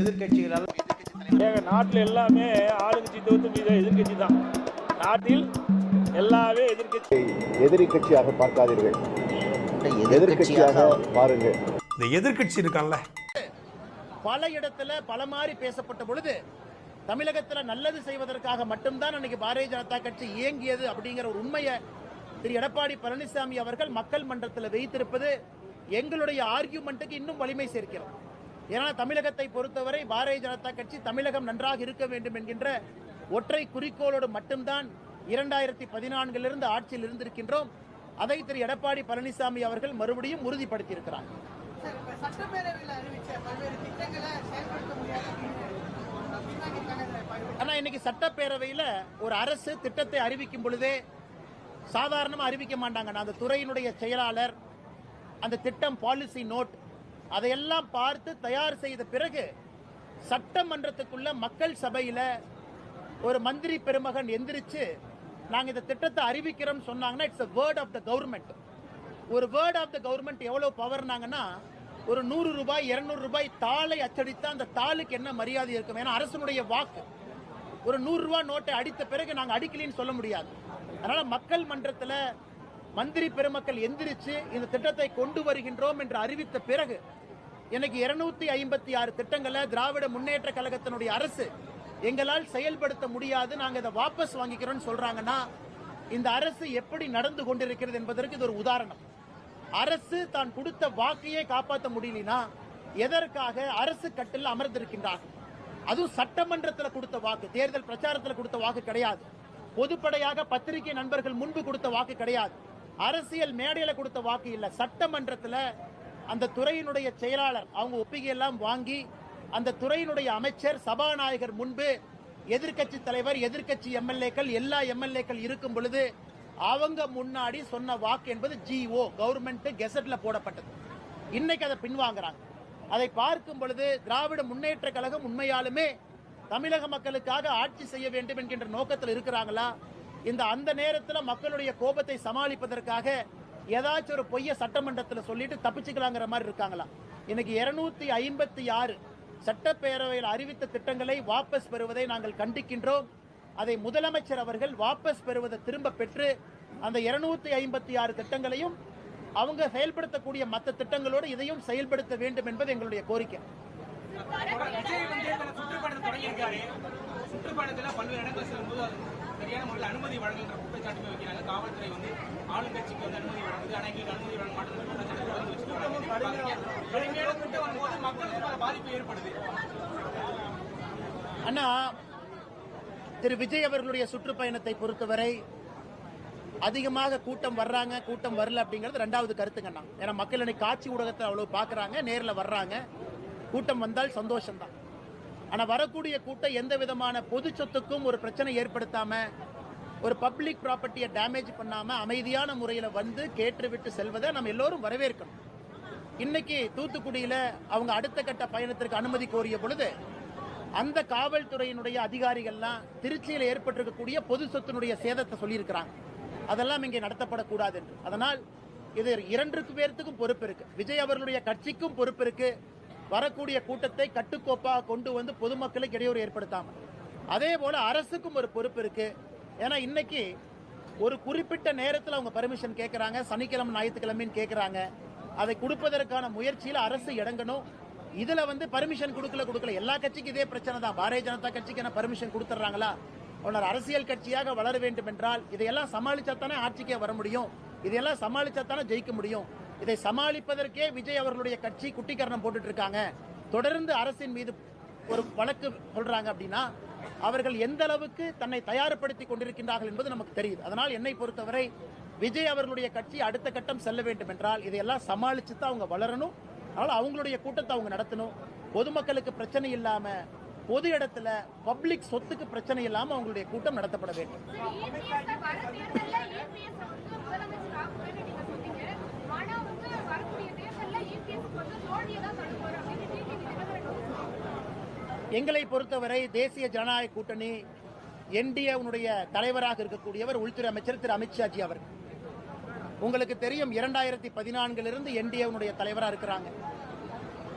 எதிர்க்கட்சிகளால் ஏங்க நாட்டில் எல்லாமே ஆளுங்கட்சி தவிர்த்து மீது எதிர்க்கட்சி தான். நாட்டில் எல்லாமே எதிர்க்கட்சி. எதிரி கட்சியாக பார்க்காதீர்கள். எதிர்க்கட்சியாக பாருங்கள். இந்த எதிர்க்கட்சி இருக்கான்ல. பல இடத்துல பல மாதிரி பேசப்பட்ட பொழுது தமிழகத்துல நல்லது செய்வதற்காக மட்டும்தான் அன்னைக்கு பாரதிய ஜனதா கட்சி இயங்கியது அப்படிங்கிற ஒரு உண்மையை திரு எடப்பாடி பழனிசாமி அவர்கள் மக்கள் மன்றத்தில் வைத்திருப்பது எங்களுடைய ஆர்கியூமெண்ட்டுக்கு இன்னும் வலிமை சேர்க்கிறோம் ஏன்னா தமிழகத்தை பொறுத்தவரை பாரதிய ஜனதா கட்சி தமிழகம் நன்றாக இருக்க வேண்டும் என்கின்ற ஒற்றை குறிக்கோளோடு மட்டும்தான் இரண்டாயிரத்தி பதினான்கிலிருந்து ஆட்சியில் இருந்திருக்கின்றோம். அதை திரு எடப்பாடி பழனிசாமி அவர்கள் மறுபடியும் உறுதிப்படுத்தியிருக்கிறார். சார், இப்ப சட்டப்பேரவையில் அறிவிச்ச பல்வேறு திட்டங்களை செயல்படுத்த முடியாது அப்படின்னு பின்வாங்கி இருக்காங்க இதுல பல்வேறு ஆனா இன்னைக்கு சட்டப்பேரவையில ஒரு அரசு திட்டத்தை அறிவிக்கும் பொழுதே சாதாரணமா அறிவிக்க மாட்டாங்க. அந்த துறையினுடைய செயலாளர் அந்த திட்டம் பாலிசி நோட் அதையெல்லாம் பார்த்து தயார் செய்த பிறகு சட்டமன்றத்துக்குள்ள மக்கள் சபையில் ஒரு மந்திரி பெருமகன் எந்திரிச்சு நாங்கள் இந்த திட்டத்தை அறிவிக்கிறோம் சொன்னாங்கன்னா it's word of the government ஒரு வேர்ட் ஆஃப் த கவர்மெண்ட் எவ்வளோ பவர்னாங்கன்னா ஒரு நூறு ரூபாய் இருநூறு ரூபாய் தாளை அச்சடித்தா அந்த தாளுக்கு என்ன மரியாதை இருக்கும்? ஏன்னா அரசனுடைய வாக்கு. ஒரு நூறு ரூபாய் நோட்டை அடித்த பிறகு நாங்கள் அடிக்கலின்னு சொல்ல முடியாது. அதனால மக்கள் மன்றத்தில் மந்திரி பெருமக்கள் எந்திரிச்சு இந்த திட்டத்தை கொண்டு வருகின்றோம் என்று அறிவித்த பிறகு எனக்கு இருநூத்தி ஐம்பத்தி ஆறு திட்டங்களை திராவிட முன்னேற்ற கழகத்தினுடைய அரசு எங்களால் செயல்படுத்த முடியாது. நாங்க இதை வாபஸ் வாங்கிக்கிறோம்னு சொல்றாங்கன்னா இந்த அரசு எப்படி நடந்து கொண்டிருக்கிறது என்பதற்கு இது ஒரு உதாரணம். அரசு தான் கொடுத்த வாக்கையே காப்பாற்ற முடியலனா எதற்காக அரசு கட்டில் அமர்ந்திருக்கின்றார்கள் அதுவும் சட்டமன்றத்தில் கொடுத்த வாக்கு தேர்தல் பிரச்சாரத்தில் கொடுத்த வாக்கு கிடையாது. பொதுப்படையாக பத்திரிகை நண்பர்கள் முன்பு கொடுத்த வாக்கு கிடையாது. அரசியல் மேடையில் கொடுத்த வாக்கு இல்லை சட்டமன்றத்தில் அந்த துறையினுடைய செயலாளர் அவங்க ஒப்பிகை எல்லாம் வாங்கி அந்த துறையினுடைய அமைச்சர் சபாநாயகர் முன்பு எதிர்க்கட்சி தலைவர் எதிர்க்கட்சி எம்எல்ஏக்கள் எல்லா எம்எல்ஏக்கள் இருக்கும் பொழுது அவங்க முன்னாடி சொன்ன வாக்கு என்பது ஜிஓ கவர்மெண்ட் கெசட்ல போடப்பட்டது. இன்னைக்கு அதை பின்வாங்குறாங்க. அதை பார்க்கும் பொழுது திராவிட முன்னேற்ற கழகம் உண்மையாலுமே தமிழக மக்களுக்காக ஆட்சி செய்ய வேண்டும் என்கின்ற நோக்கத்தில் இருக்கிறாங்களா? இந்த அந்த நேரத்தில் மக்களுடைய கோபத்தை சமாளிப்பதற்காக ஏதாச்சும் ஒரு பொய்ய சட்டமன்றத்தில் சொல்லிட்டு தப்பிச்சுக்கலாங்கிற மாதிரி இருக்காங்களா? இன்னைக்கு இருநூத்தி ஐம்பத்தி ஆறு சட்டப்பேரவையில் அறிவித்த திட்டங்களை வாபஸ் பெறுவதை நாங்கள் கண்டிக்கின்றோம். அதை முதலமைச்சர் அவர்கள் வாபஸ் பெறுவதை திரும்ப பெற்று அந்த இருநூத்தி ஐம்பத்தி ஆறு திட்டங்களையும் அவங்க செயல்படுத்தக்கூடிய மற்ற திட்டங்களோடு இதையும் செயல்படுத்த வேண்டும் என்பது எங்களுடைய கோரிக்கை. விஜய் பல்வேறு இடங்கள் செல்லும்போது சரியான முறையில் அனுமதி வழங்குகின்ற குற்றச்சாட்டுகள் வைக்கிறாங்க. காவல்துறை வந்து ஆளுங்கட்சிக்கு வந்து அனுமதி வழங்குது. ஆனா எங்களுக்கு அனுமதி வழங்க மாட்டேங்குது குற்றச்சாட்டு கடுமையான திட்டம் வரும்போது மக்களுக்கு பல பாதிப்பு ஏற்படுது. அண்ணா திரு விஜய் அவர்களுடைய சுற்றுப்பயணத்தை பொறுத்தவரை அதிகமாக கூட்டம் வர்றாங்க. கூட்டம் வரல அப்படிங்கிறது ரெண்டாவது கருத்துங்கண்ணா ஏன்னா மக்கள் இன்னைக்கு காட்சி ஊடகத்தை அவ்வளவு பார்க்கறாங்க நேரில் வர்றாங்க. கூட்டம் வந்தால் சந்தோஷம்தான். ஆனால் வரக்கூடிய கூட்டம் எந்த விதமான பொது சொத்துக்கும் ஒரு பிரச்சனை ஏற்படுத்தாம ஒரு பப்ளிக் ப்ராப்பர்ட்டியை டேமேஜ் பண்ணாம அமைதியான முறையில் வந்து கேட்டுவிட்டு செல்வதை நம்ம எல்லோரும் வரவேற்கணும். இன்னைக்கு தூத்துக்குடியில் அவங்க அடுத்த கட்ட பயணத்திற்கு அனுமதி கோரிய பொழுது அந்த காவல்துறையினுடைய அதிகாரிகள்லாம் திருச்சியில் ஏற்பட்டிருக்கக்கூடிய பொது சொத்தினுடைய சேதத்தை சொல்லியிருக்கிறாங்க. அதெல்லாம் இங்கே நடத்தப்படக்கூடாது என்று. அதனால் இது இரண்டுக்கு பேர்த்துக்கும் பொறுப்பு இருக்கு. விஜய் அவர்களுடைய கட்சிக்கும் பொறுப்பு இருக்கு. வரக்கூடிய கூட்டத்தை கட்டுக்கோப்பாக கொண்டு வந்து பொதுமக்களுக்கு இடையூறு ஏற்படுத்தாமல் அதே போல அரசுக்கும் ஒரு பொறுப்பு இருக்கு. ஏன்னா இன்னைக்கு ஒரு குறிப்பிட்ட நேரத்தில் அவங்க பர்மிஷன் கேட்குறாங்க சனிக்கிழமை ஞாயிற்றுக்கிழமைன்னு கேட்குறாங்க அதை கொடுப்பதற்கான முயற்சியில் அரசு இடங்கணும் இதில் வந்து பர்மிஷன் கொடுக்கல கொடுக்கல. எல்லா கட்சிக்கும் இதே பிரச்சனை தான். பாரதிய ஜனதா கட்சிக்கு என்ன பர்மிஷன் கொடுத்துட்றாங்களா? உன்னர் அரசியல் கட்சியாக வளர வேண்டும் என்றால் இதையெல்லாம் சமாளித்தா தானே ஆட்சிக்கே வர முடியும். இதையெல்லாம் சமாளித்தா தானே ஜெயிக்க முடியும். இதை சமாளிப்பதற்கே விஜய் அவர்களுடைய கட்சி குட்டிக்கரணம் போட்டுட்டு இருக்காங்க தொடர்ந்து அரசின் மீது ஒரு வழக்கு சொல்றாங்க அப்படின்னா அவர்கள் எந்த அளவுக்கு தன்னை தயார்படுத்தி கொண்டிருக்கின்றார்கள் என்பது நமக்கு தெரியுது. அதனால் என்னை பொறுத்தவரை விஜய் அவர்களுடைய கட்சி அடுத்த கட்டம் செல்ல வேண்டும் என்றால் இதையெல்லாம் சமாளித்து தான் அவங்க வளரணும். அதனால் அவங்களுடைய கூட்டத்தை அவங்க நடத்தணும். பொதுமக்களுக்கு பிரச்சனை இல்லாமல் பொது இடத்துல பப்ளிக் சொத்துக்கு பிரச்சனை இல்லாமல் அவங்களுடைய கூட்டம் நடத்தப்பட வேண்டும் EPS வர தேர்தல்ல EPS வந்து முதலமைச்சர் ஆக்குவேன்னு நீங்க சொன்னீங்க. ஆனா வந்து வரக்கூடிய தேர்தல்ல EPS க்கு வந்து தோல்வியை தான் தடுப்பாரு அப்படின்னு டிடிவி தினகரன் வந்து சொல்றாங்க. எங்களை பொறுத்தவரை தேசிய ஜனநாயக கூட்டணி என்டிஏனுடைய தலைவராக இருக்கக்கூடியவர் உள்துறை அமைச்சர் திரு அமித்ஷாஜி அவர்கள் உங்களுக்கு தெரியும் இரண்டாயிரத்தி பதினான்கிலிருந்து என்டிஏனுடைய தலைவராக இருக்கிறாங்க.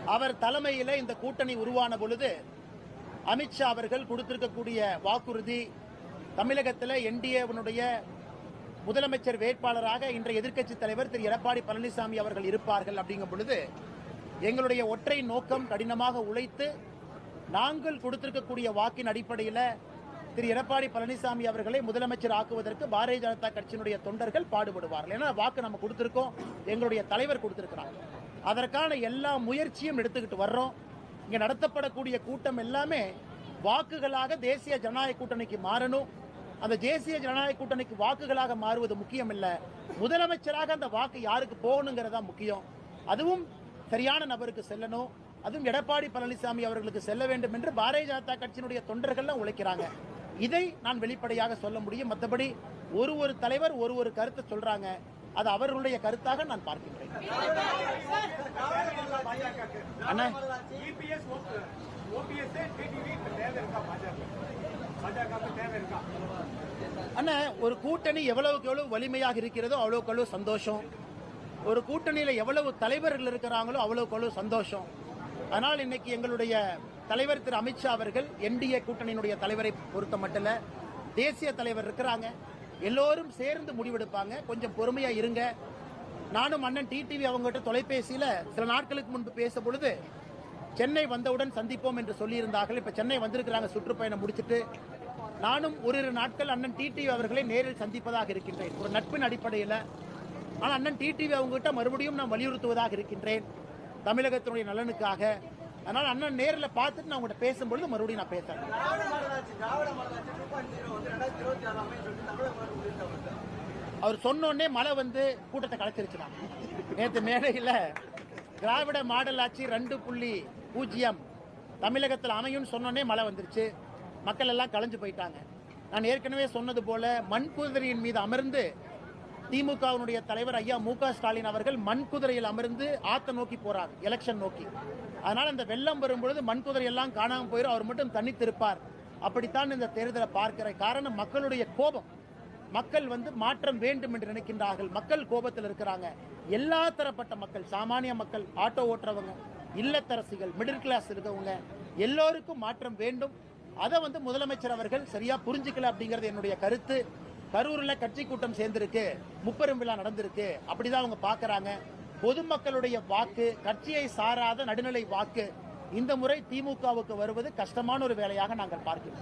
அவர் தலைமையில் இந்த கூட்டணி உருவான பொழுது அமித்ஷா அவர்கள் கொடுத்திருக்கக்கூடிய வாக்குறுதி தமிழகத்தில் என்டிஏவனுடைய முதலமைச்சர் வேட்பாளராக இன்றைய எதிர்க்கட்சி தலைவர் திரு. எடப்பாடி பழனிசாமி அவர்கள் இருப்பார்கள் அப்படிங்கும் பொழுது எங்களுடைய ஒற்றை நோக்கம் கடினமாக உழைத்து நாங்கள் கொடுத்திருக்கக்கூடிய வாக்கின் அடிப்படையில் திரு. எடப்பாடி பழனிசாமி அவர்களை முதலமைச்சர் ஆக்குவதற்கு பாரதிய ஜனதா கட்சியினுடைய தொண்டர்கள் பாடுபடுவார்கள். ஏன்னா வாக்கு நம்ம கொடுத்துருக்கோம் எங்களுடைய தலைவர் கொடுத்திருக்கிறார். அதற்கான எல்லா முயற்சியும் எடுத்துக்கிட்டு வர்றோம். இங்கே நடத்தப்படக்கூடிய கூட்டம் எல்லாமே வாக்குகளாக தேசிய ஜனநாயக கூட்டணிக்கு மாறணும். அந்த தேசிய ஜனநாயக கூட்டணிக்கு வாக்குகளாக மாறுவது முக்கியம் இல்லை முதலமைச்சராக அந்த வாக்கு யாருக்கு போகணுங்கிறதா முக்கியம். அதுவும் சரியான நபருக்கு செல்லணும். அதுவும் எடப்பாடி பழனிசாமி அவர்களுக்கு செல்ல வேண்டும் என்று பாரதிய ஜனதா கட்சியினுடைய தொண்டர்கள்லாம் உழைக்கிறாங்க. இதை நான் வெளிப்படையாக சொல்ல முடியும். மற்றபடி ஒரு ஒரு தலைவர் ஒரு ஒரு கருத்தை சொல்றாங்க. அது அவர்களுடைய கருத்தாக நான் பார்க்கின்றேன். அண்ணா. அண்ணா ஒரு கூட்டணி எவ்வளவுக்கு எவ்வளவு வலிமையாக இருக்கிறதோ அவ்வளவுக்கு அவ்வளவு சந்தோஷம். ஒரு கூட்டணியில எவ்வளவு தலைவர்கள் இருக்கிறாங்களோ அவ்வளவுக்கு அவ்வளவு சந்தோஷம். அதனால் இன்னைக்கு எங்களுடைய தலைவர் திரு அமித்ஷா அவர்கள் என்டிஏ கூட்டணியினுடைய தலைவரை பொறுத்த மட்டும் தேசிய தலைவர் இருக்கிறாங்க. எல்லோரும் சேர்ந்து முடிவெடுப்பாங்க. கொஞ்சம் பொறுமையா இருங்க. நானும் அண்ணன் டிடிவி அவங்ககிட்ட தொலைபேசியில சில நாட்களுக்கு முன்பு பேசும் பொழுது சென்னை வந்தவுடன் சந்திப்போம் என்று சொல்லியிருந்தார்கள். இப்போ சென்னை வந்திருக்கிறாங்க சுற்றுப்பயணம் முடிச்சுட்டு. நானும் ஓரிரு நாட்கள் அண்ணன் டிடிவி அவர்களை நேரில் சந்திப்பதாக இருக்கின்றேன். ஒரு நட்பின் அடிப்படையில். ஆனால் அண்ணன் டிடிவி அவங்ககிட்ட மறுபடியும் நான் வலியுறுத்துவதாக இருக்கின்றேன். தமிழகத்தினுடைய நலனுக்காக. அதனால் அண்ணன் நேரில் பார்த்துட்டு நான் உங்கள்கிட்ட பேசும்பொழுது மறுபடியும் நான் பேசுறேன். அவர் சொன்னோடனே மழை வந்து கூட்டத்தை கலைச்சிருச்சுனா. நேற்று மேடையில் திராவிட மாடல் ஆட்சி ரெண்டு புள்ளி பூஜ்ஜியம். தமிழகத்தில் அமையும்னு சொன்னோடனே மழை வந்துருச்சு. மக்கள் எல்லாம் கலைஞ்சு போயிட்டாங்க. நான் ஏற்கனவே சொன்னது போல மண்குதிரையின் மீது அமர்ந்து திமுகவினுடைய தலைவர் ஐயா மு ஸ்டாலின் அவர்கள் மண்குதிரையில் அமர்ந்து ஆத்த நோக்கி போறார் எலெக்ஷன் நோக்கி. அதனால இந்த வெள்ளம் வரும்பொழுது மண்குதிரை எல்லாம் காணாமல் போயிடும் அவர் மட்டும் தனித்திருப்பார் அப்படித்தான் இந்த தேர்தலை பார்க்கிற காரணம் மக்களுடைய கோபம். மக்கள் வந்து மாற்றம் வேண்டும் என்று நினைக்கின்றார்கள். மக்கள் கோபத்தில் இருக்கிறாங்க. எல்லா தரப்பட்ட மக்கள் சாமானிய மக்கள் ஆட்டோ ஓட்டுறவங்க இல்லத்தரசிகள் மிடில் கிளாஸ் இருக்கவங்க எல்லோருக்கும் மாற்றம் வேண்டும். அதை வந்து முதலமைச்சர் அவர்கள் சரியா புரிஞ்சுக்கல அப்படிங்கிறது என்னுடைய கருத்து. கரூரில் கட்சி கூட்டம் சேர்ந்திருக்கு முப்பெரும் விழா நடந்திருக்கு. அப்படிதான் அவங்க பார்க்குறாங்க. பொதுமக்களுடைய வாக்கு கட்சியை சாராத நடுநிலை வாக்கு இந்த முறை திமுகவுக்கு வருவது கஷ்டமான ஒரு வேலையாக நாங்கள் பார்க்கிறோம்.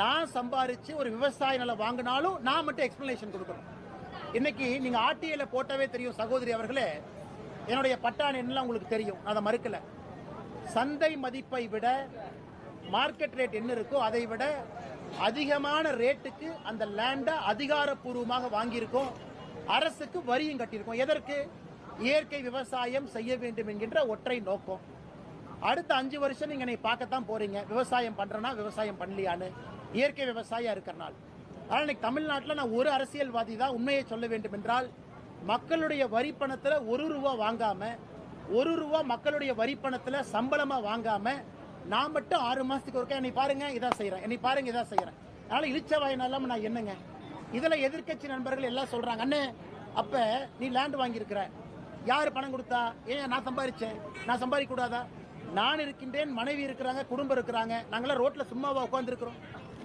நான் சம்பாரிச்சு ஒரு விவசாய நிலம் வாங்கினாலும் நான் மட்டும் எக்ஸ்ப்ளனேஷன் கொடுக்கணும். இன்னைக்கு நீங்க ஆர்டிஐல போட்டவே தெரியும் சகோதரி அவர்களே. என்னுடைய பட்டாணி என்னலாம் உங்களுக்கு தெரியும்? நான் அதை மறுக்கல. சந்தை மதிப்பை விட மார்க்கெட் ரேட் என்ன இருக்கோ அதை விட அதிகமான ரேட்டுக்கு அந்த லேண்டை அதிகாரப்பூர்வமாக வாங்கியிருக்கோம். அரசுக்கு வரியும் கட்டியிருக்கோம். எதற்கு? இயற்கை விவசாயம் செய்ய வேண்டும் என்கின்ற ஒற்றை நோக்கம். அடுத்த அஞ்சு வருஷம் நீங்க என்னை பார்க்கத்தான் போறீங்க. விவசாயம் பண்ணுறேன்னா விவசாயம் பண்ணலையான்னு. இயற்கை விவசாயியா இருக்கிறனால ஆனால் இன்னைக்கு தமிழ்நாட்டில் நான் ஒரு அரசியல்வாதி தான் உண்மையை சொல்ல வேண்டும் என்றால் மக்களுடைய வரி பணத்தில் ஒரு ரூபா வாங்காம ஒரு ரூபா மக்களுடைய வரி பணத்தில் சம்பளமாக வாங்காம நான் மட்டும் ஆறு மாதத்துக்கு ஒருக்கா என்னை பாருங்க இதான் செய்கிறேன் என்னை பாருங்க இதான் செய்கிறேன் அதனால் அதனால இழிச்சவாயினாலும் நான் என்னங்க? இதில் எதிர்க்கட்சி நண்பர்கள் எல்லாம் சொல்கிறாங்க அண்ணே அப்போ நீ லேண்ட் வாங்கியிருக்கிற. யார் பணம் கொடுத்தா? ஏன் நான் சம்பாதிச்சேன் நான் சம்பாதிக்கூடாதா நான் இருக்கின்றேன் மனைவி இருக்கிறாங்க குடும்பம் இருக்கிறாங்க. நாங்களாம் ரோட்டில் சும்மாவா உட்காந்துருக்குறோம்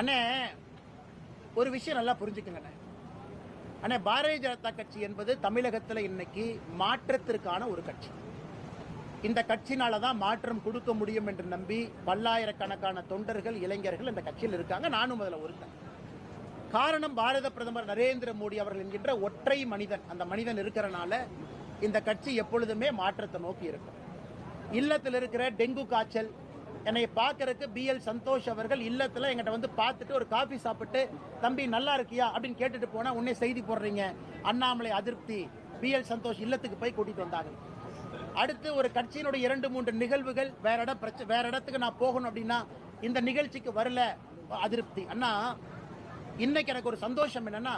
அண்ணே ஒரு விஷயம் நல்லா புரிஞ்சுக்குங்க அண்ணே. அண்ணே பாரதிய ஜனதா கட்சி என்பது தமிழகத்தில் இன்னைக்கு மாற்றத்திற்கான ஒரு கட்சி. இந்த கட்சினால தான் மாற்றம் கொடுக்க முடியும் என்று நம்பி பல்லாயிரக்கணக்கான தொண்டர்கள் இளைஞர்கள் இந்த கட்சியில் இருக்காங்க. நானும் அதில் ஒருத்தன். காரணம் பாரத பிரதமர் நரேந்திர மோடி அவர்கள் என்கின்ற ஒற்றை மனிதன். அந்த மனிதன் இருக்கிறனால இந்த கட்சி எப்பொழுதுமே மாற்றத்தை நோக்கி இருக்கும். இல்லத்தில் இருக்கிற டெங்கு காய்ச்சல் என்னை பார்க்கறதுக்கு பி எல் சந்தோஷ் அவர்கள் இல்லத்தில் எங்கிட்ட வந்து பார்த்துட்டு ஒரு காஃபி சாப்பிட்டு தம்பி நல்லா இருக்கியா? அப்படின்னு கேட்டுட்டு போனால் உன்னே செய்தி போடுறீங்க. அண்ணாமலை அதிருப்தி. பி எல் சந்தோஷ் இல்லத்துக்கு போய் கூட்டிட்டு வந்தாங்க. அடுத்து ஒரு கட்சியினுடைய இரண்டு மூன்று நிகழ்வுகள் வேற இடம் பிரச்சனை வேற இடத்துக்கு நான் போகணும் அப்படின்னா இந்த நிகழ்ச்சிக்கு வரல. அதிருப்தி. அண்ணா இன்னைக்கு எனக்கு ஒரு சந்தோஷம் என்னன்னா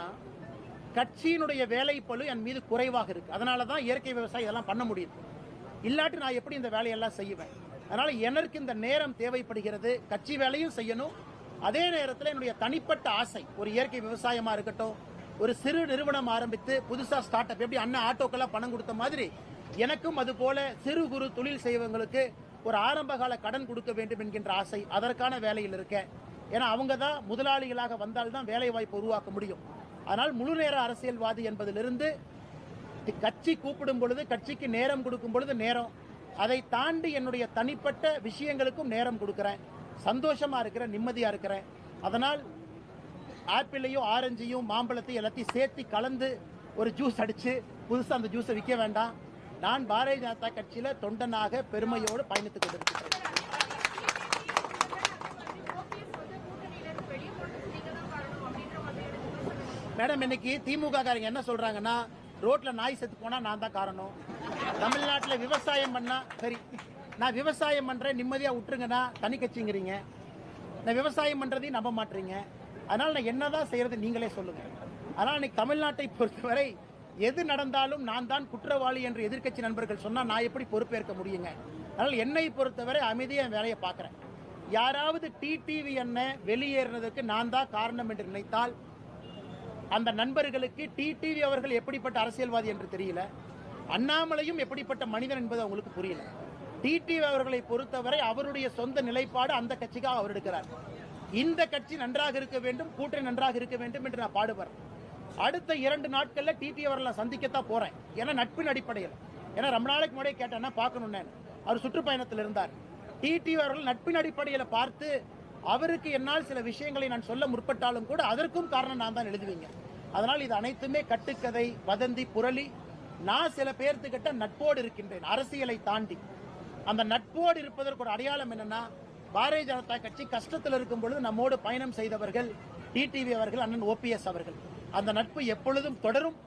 கட்சியினுடைய வேலை பளு என் மீது குறைவாக இருக்கு. அதனால தான் இயற்கை விவசாயம் இதெல்லாம் பண்ண முடியுது. இல்லாட்டி நான் எப்படி இந்த வேலையெல்லாம் செய்வேன்? அதனால் எனக்கு இந்த நேரம் தேவைப்படுகிறது. கட்சி வேலையும் செய்யணும். அதே நேரத்தில் என்னுடைய தனிப்பட்ட ஆசை ஒரு இயற்கை விவசாயமாக இருக்கட்டும் ஒரு சிறு நிறுவனம் ஆரம்பித்து புதுசாக ஸ்டார்ட் அப் எப்படி அண்ணன் ஆட்டோக்கெல்லாம் பணம் கொடுத்த மாதிரி எனக்கும் அது போல சிறு குறு தொழில் செய்வங்களுக்கு ஒரு ஆரம்பகால கடன் கொடுக்க வேண்டும் என்கின்ற ஆசை அதற்கான வேலையில் இருக்கேன். ஏன்னா அவங்க தான் முதலாளிகளாக வந்தால்தான் வேலை வாய்ப்பு உருவாக்க முடியும். அதனால் முழு நேர அரசியல்வாதி என்பதிலிருந்து கட்சி கூப்பிடும் பொழுது கட்சிக்கு நேரம் கொடுக்கும் பொழுது நேரம். அதை தாண்டி என்னுடைய தனிப்பட்ட விஷயங்களுக்கும் நேரம் கொடுக்குறேன். சந்தோஷமாக இருக்கிறேன் நிம்மதியாக இருக்கிறேன். அதனால் ஆப்பிளையும் ஆரஞ்சையும் மாம்பழத்தையும் எல்லாத்தையும் சேர்த்து கலந்து ஒரு ஜூஸ் அடித்து புதுசாக அந்த ஜூஸை விற்க வேண்டாம். நான் பாரதிய ஜனதா கட்சியில் தொண்டனாக பெருமையோடு பயணித்துக் கொண்டிருக்கிறேன் ஓபிஎஸ் வந்து கூட்டணியில இருந்து வெளியே போனதுக்கு நீங்க தான் காரணம் அப்படின்ற மாதிரி எனக்கு விமர்சனம் மேடம் இன்னைக்கு திமுக காரங்க என்ன சொல்றாங்கன்னா ரோட்ல நாய் செத்து போனா நான் தான் காரணம். தமிழ்நாட்டில் விவசாயம் பண்ணா சரி நான் விவசாயம் பண்றேன் நிம்மதியா விட்டுருங்கன்னா தனி கட்சிங்கிறீங்க. நான் விவசாயம் பண்றதையும் நம்ப மாட்டீங்க. அதனால நான் என்னதான் செய்யறது நீங்களே சொல்லுங்க. அதனால இன்னைக்கு தமிழ்நாட்டை பொறுத்தவரை எது நடந்தாலும் நான் தான் குற்றவாளி என்று எதிர்க்கட்சி நண்பர்கள் சொன்னா நான் எப்படி பொறுப்பேற்க முடியுங்க? அதனால என்னை பொறுத்தவரை அமைதியாக என் வேலையை பார்க்குறேன். யாராவது டிடிவி என்ன வெளியேறினதுக்கு நான் தான் காரணம் என்று நினைத்தால் அந்த நண்பர்களுக்கு டிடிவி அவர்கள் எப்படிப்பட்ட அரசியல்வாதி என்று தெரியல. அண்ணாமலையும் எப்படிப்பட்ட மனிதன் என்பது அவங்களுக்கு புரியல. டிடிவி அவர்களை பொறுத்தவரை அவருடைய சொந்த நிலைப்பாடு அந்த கட்சிக்காக அவர் எடுக்கிறார். இந்த கட்சி நன்றாக இருக்க வேண்டும் கூட்டணி நன்றாக இருக்க வேண்டும் என்று நான் பாடுபடுறேன். அடுத்த இரண்டு நாட்களில் டிடிவி அவர்களை சந்திக்கத்தான் போறேன். ஏன்னா நட்பின் அடிப்படையில். ஏன்னா ரொம்ப நாளைக்கு முன்னாடியே கேட்டேன்னா பார்க்கணும் அவர் சுற்றுப்பயணத்தில் இருந்தார். டிடிவி அவர்கள் நட்பின் அடிப்படையில் பார்த்து அவருக்கு என்னால் சில விஷயங்களை நான் சொல்ல முற்பட்டாலும் கூட அதற்கும் காரணம் நான் தான் எழுதுவீங்க. அதனால் இது அனைத்துமே கட்டுக்கதை வதந்தி புரளி. நான் சில பேர்த்துக்கிட்ட நட்போடு இருக்கின்றேன் அரசியலை தாண்டி. அந்த நட்போடு இருப்பதற்கு ஒரு அடையாளம் என்னன்னா பாரதிய ஜனதா கட்சி கஷ்டத்தில் இருக்கும் பொழுது நம்மோடு பயணம் செய்தவர்கள் டிடிவி அவர்கள் அண்ணன் ஓபிஎஸ் அவர்கள். அந்த நட்பு எப்பொழுதும் தொடரும்.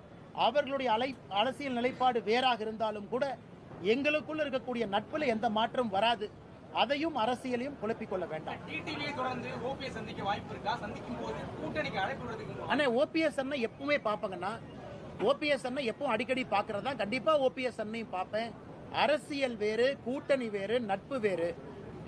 அவர்களுடைய அலை அரசியல் நிலைப்பாடு வேறாக இருந்தாலும் கூட எங்களுக்குள்ள இருக்கக்கூடிய நட்பில் எந்த மாற்றம் வராது. அதையும் அரசியலையும் குழப்பிக் கொள்ள வேண்டாம். தொடர்ந்து ஓபிஎஸ் அண்ணன் எப்பவுமே பார்ப்பேங்கண்ணா. ஓபிஎஸ் அண்ணன் எப்பவும் அடிக்கடி பார்க்கறதா? கண்டிப்பா ஓபிஎஸ் அண்ணையும் பார்ப்பேன். அரசியல் வேறு கூட்டணி வேறு நட்பு வேறு.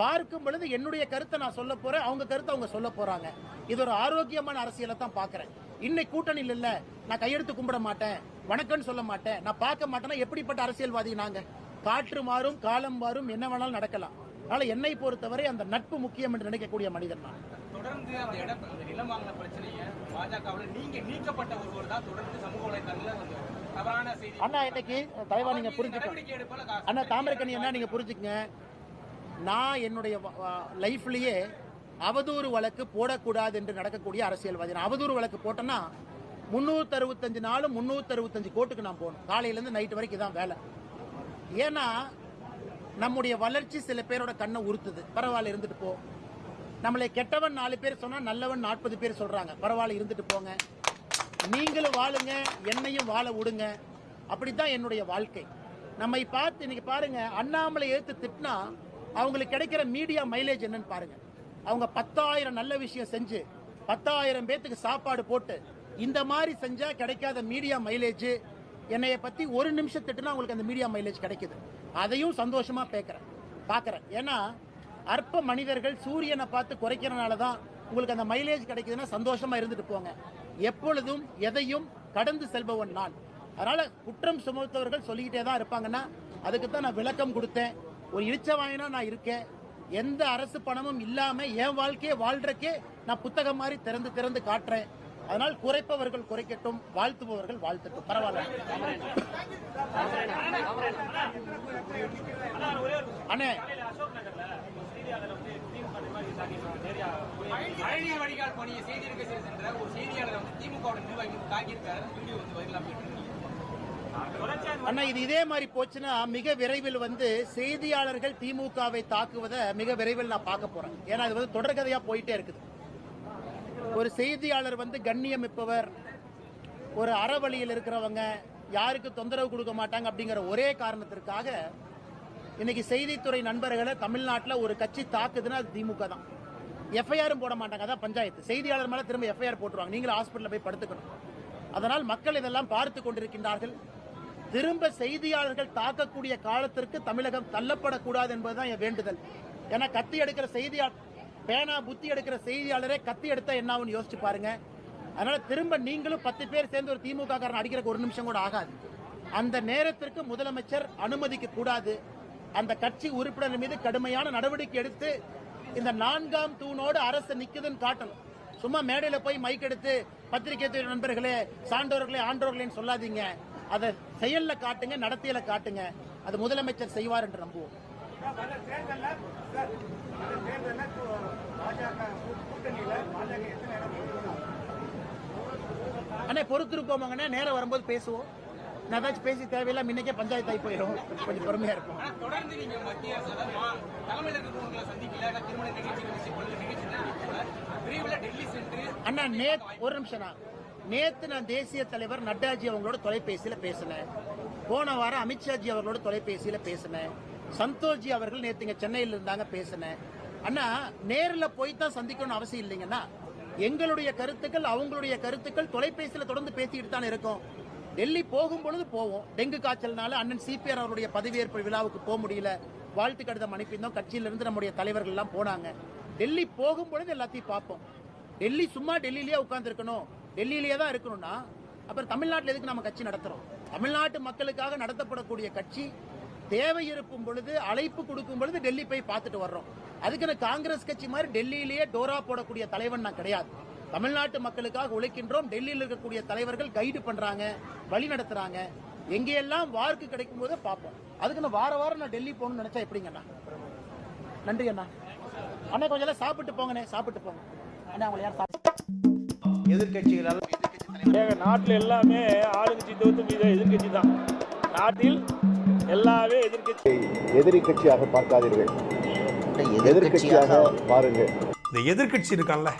பார்க்கும் பொழுது என்னுடைய கருத்தை நான் சொல்ல போறேன். அவங்க கருத்தை அவங்க சொல்ல போறாங்க. இது ஒரு ஆரோக்கியமான அரசியலை தான் பார்க்கறேன். இன்னைக்கு கூட்டணியில் இல்ல. நான் கையெடுத்து கும்பிட மாட்டேன். வணக்கம்னு சொல்ல மாட்டேன். நான் பார்க்க மாட்டேன்னா எப்படிப்பட்ட அரசியல்வாதி நாங்க? காற்று மாறும் காலம் மாறும் என்ன வேணாலும் நடக்கலாம். அதனால என்னை பொறுத்தவரை அந்த நட்பு முக்கியம் என்று நினைக்கக்கூடிய மனிதன் நான். தொடர்ந்து அந்த இடம் நிலம் வாங்கின பிரச்சனையை பாஜகவில் நீங்க நீக்கப்பட்ட ஒருவர் தான் தொடர்ந்து சமூக வலைதளங்கள்ல தவறான செய்தி. அண்ணா இன்னைக்கு தலைவா நீங்க புரிஞ்சுக்கணும் நடவடிக்கை எடுப்பல கா- அண்ணா தாமிரக்கணி என்ன நீங்க புரிஞ்சுக்கங்க. நான் என்னுடைய லைஃப்லயே அவதூறு வழக்கு போடக்கூடாது என்று நடக்கக்கூடிய அரசியல்வாதி நான். அவதூறு வழக்கு போட்டேன்னா முந்நூற்றி அறுபத்தஞ்சு நாளும் முந்நூற்றி அறுபத்தஞ்சு கோர்ட்டுக்கு நான் போகணும். காலையிலேருந்து நைட்டு வரைக்கும் தான் வேலை. ஏன்னா நம்முடைய வளர்ச்சி சில பேரோட கண்ணை உறுத்துது. பரவாயில்ல இருந்துட்டு போ. நம்மளை கெட்டவன் நாலு பேர் சொன்னா நல்லவன் நாற்பது பேர் சொல்றாங்க. பரவாயில்ல இருந்துட்டு போங்க. நீங்களும் வாழுங்க என்னையும் வாழ விடுங்க. அப்படித்தான் என்னுடைய வாழ்க்கை. நம்மை பார்த்து இன்னைக்கு பாருங்க அண்ணாமலை எடுத்து திட்டினா அவங்களுக்கு கிடைக்கிற மீடியா மைலேஜ் என்னன்னு பாருங்க. அவங்க பத்தாயிரம் நல்ல விஷயம் செஞ்சு பத்தாயிரம் பேத்துக்கு சாப்பாடு போட்டு இந்த மாதிரி செஞ்சா கிடைக்காத மீடியா மைலேஜ் என்னைய பத்தி ஒரு நிமிஷம் திட்டுனா அவங்களுக்கு அந்த மீடியா மைலேஜ் கிடைக்குது. அதையும் சந்தோஷமா பேக்கிறேன். பார்க்குறேன் ஏன்னா அற்ப மனிதர்கள் சூரியனை பார்த்து குறைக்கிறனால தான் உங்களுக்கு அந்த மைலேஜ் கிடைக்குதுன்னா சந்தோஷமா இருந்துட்டு போங்க. எப்பொழுதும் எதையும் கடந்து செல்பவன் நான். அதனால குற்றம் சுமத்தவர்கள் சொல்லிக்கிட்டே தான் இருப்பாங்கன்னா அதுக்கு தான் நான் விளக்கம் கொடுத்தேன். ஒரு இழிச்சவாயனா நான் இருக்கேன். எந்த அரசு பணமும் இல்லாம என் வாழ்க்கையை வாழ்றக்கே நான் புத்தகம் மாதிரி திறந்து திறந்து காட்டுறேன். அதனால் குறைப்பவர்கள் குறைக்கட்டும் வாழ்த்துபவர்கள் வாழ்த்தட்டும். பரவாயில்ல. அண்ணே. மழைநீர் வடிகால் பணியை செய்திருக்க சென்ற ஒரு செய்தியாளர் வந்து திமுக தாக்கியிருக்காரு வந்து அண்ணா இது இதே மாதிரி போச்சுன்னா மிக விரைவில் வந்து செய்தியாளர்கள் திமுகவை தாக்குவதை மிக விரைவில் நான் பார்க்க போறேன். ஏன்னா இது வந்து தொடர்கதையா போயிட்டே இருக்குது. ஒரு செய்தியாளர் வந்து கண்ணியமிப்பவர் ஒரு அறவழியில் இருக்கிறவங்க யாருக்கு தொந்தரவு கொடுக்க மாட்டாங்க அப்படிங்கிற ஒரே காரணத்திற்காக இன்னைக்கு செய்தித்துறை நண்பர்களை தமிழ்நாட்டில் ஒரு கட்சி தாக்குதுன்னா அது திமுக தான். எஃப்ஐஆரும் போட மாட்டாங்க அதான் பஞ்சாயத்து. செய்தியாளர் மேலே திரும்ப எஃப்ஐஆர் போட்டுருவாங்க. நீங்களும் ஹாஸ்பிட்டலில் போய் படுத்துக்கணும். அதனால் மக்கள் இதெல்லாம் பார்த்து கொண்டிருக்கின்றார்கள். திரும்ப செய்தியாளர்கள் தாக்கக்கூடிய காலத்திற்கு தமிழகம் தள்ளப்படக்கூடாது என்பதுதான் என் வேண்டுதல். ஏன்னா கத்தி எடுக்கிற செய்தியாளர் பேனா புத்தி எடுக்கிற செய்தியாளரே கத்தி எடுத்தா என்ன ஆகும்னு யோசிச்சு பாருங்க. அதனால திரும்ப நீங்களும் பத்து பேர் சேர்ந்து ஒரு திமுக காரன் அடிக்கிறக்கு ஒரு நிமிஷம் கூட ஆகாது. அந்த நேரத்திற்கு முதலமைச்சர் அனுமதிக்க கூடாது. அந்த கட்சி உறுப்பினர் மீது கடுமையான நடவடிக்கை எடுத்து இந்த நான்காம் தூணோடு அரசு நிக்குதுன்னு காட்டணும். சும்மா மேடையில போய் மைக் எடுத்து பத்திரிகை துறை நண்பர்களே சான்றோர்களே ஆண்டோர்களேன்னு சொல்லாதீங்க. அதை செயல்ல காட்டுங்க நடத்தியில காட்டுங்க. அது முதலமைச்சர் செய்வார் என்று நம்புவோம். அண்ணே பொறுத்திருப்போமாங்கண்ணே நேரம் வரும்போது பேசுவோம். நான் ஏதாச்சும் பேசி தேவையில்லாம இன்னைக்கே பஞ்சாயத்து ஆகி போயிடும் கொஞ்சம் பொறுமையா இருக்கும் தொடர்ந்து நீங்க மத்திய தலைமையில் இருக்கிறவங்களை சந்திக்கல திருமண நிகழ்ச்சி டெல்லி சென்று அண்ணா நேத் ஒரு நிமிஷம் நேத்து நான் தேசிய தலைவர் நட்டாஜி அவங்களோட தொலைபேசியில பேசினேன். போன வாரம் அமித்ஷாஜி அவர்களோட தொலைபேசியில பேசினேன். சந்தோஷ்ஜி அவர்கள் நேற்று இங்கே சென்னையில் இருந்தாங்க பேசினேன். அண்ணா நேரில் போய் தான் சந்திக்கணும்னு அவசியம் இல்லைங்கன்னா எங்களுடைய கருத்துக்கள் அவங்களுடைய கருத்துக்கள் தொலைபேசியில் தொடர்ந்து பேசிட்டு தான் இருக்கோம். டெல்லி போகும் பொழுது போவோம். டெங்கு காய்ச்சல்னால அண்ணன் சிபிஆர் அவருடைய பதவியேற்பு விழாவுக்கு போக முடியல. வாழ்த்து கடிதம் அனுப்பியிருந்தோம். கட்சியிலிருந்து நம்முடைய தலைவர்கள் எல்லாம் போனாங்க. டெல்லி போகும் பொழுது எல்லாத்தையும் பார்ப்போம். டெல்லி சும்மா டெல்லியிலேயே உட்காந்துருக்கணும் டெல்லியிலேயே தான் இருக்கணும்னா அப்புறம் தமிழ்நாட்டில் எதுக்கு நம்ம கட்சி நடத்துகிறோம் தமிழ்நாட்டு மக்களுக்காக நடத்தப்படக்கூடிய கட்சி தேவை இருக்கும் பொழுது அழைப்பு கொடுக்கும் பொழுது டெல்லி போய் பார்த்துட்டு வர்றோம். அதுக்கு நான் காங்கிரஸ் கட்சி மாதிரி டெல்லியிலேயே டோரா போடக்கூடிய தலைவன் நான் கிடையாது. தமிழ்நாட்டு மக்களுக்காக உழைக்கின்றோம். டெல்லியில் இருக்கக்கூடிய தலைவர்கள் கைடு பண்றாங்க வழி நடத்துறாங்க. எங்கெல்லாம் வார்க்கு கிடைக்கும் போது பார்ப்போம். அதுக்கு நான் வார வாரம் நான் டெல்லி போகணும்னு நினைச்சா எப்படிங்கண்ணா நன்றி அண்ணா. அண்ணா கொஞ்சம் எல்லாம் சாப்பிட்டு போங்கண்ணே சாப்பிட்டு போங்க. அண்ணா அவங்களை யார் சாப்பிட்டு எதிர்க்கட்சிகளால் ஏங்க நாட்டில் எல்லாமே ஆளுங்கட்சி தவிர்த்து மீது எதிர்க்கட்சி தான். நாட்டில் எல்லாமே எதிர்க்கட்சி. எதிரி கட்சியாக பார்க்காதீர்கள். எதிர்க்கட்சியாக பாருங்கள். இந்த எதிர்க்கட்சி இருக்கான்ல.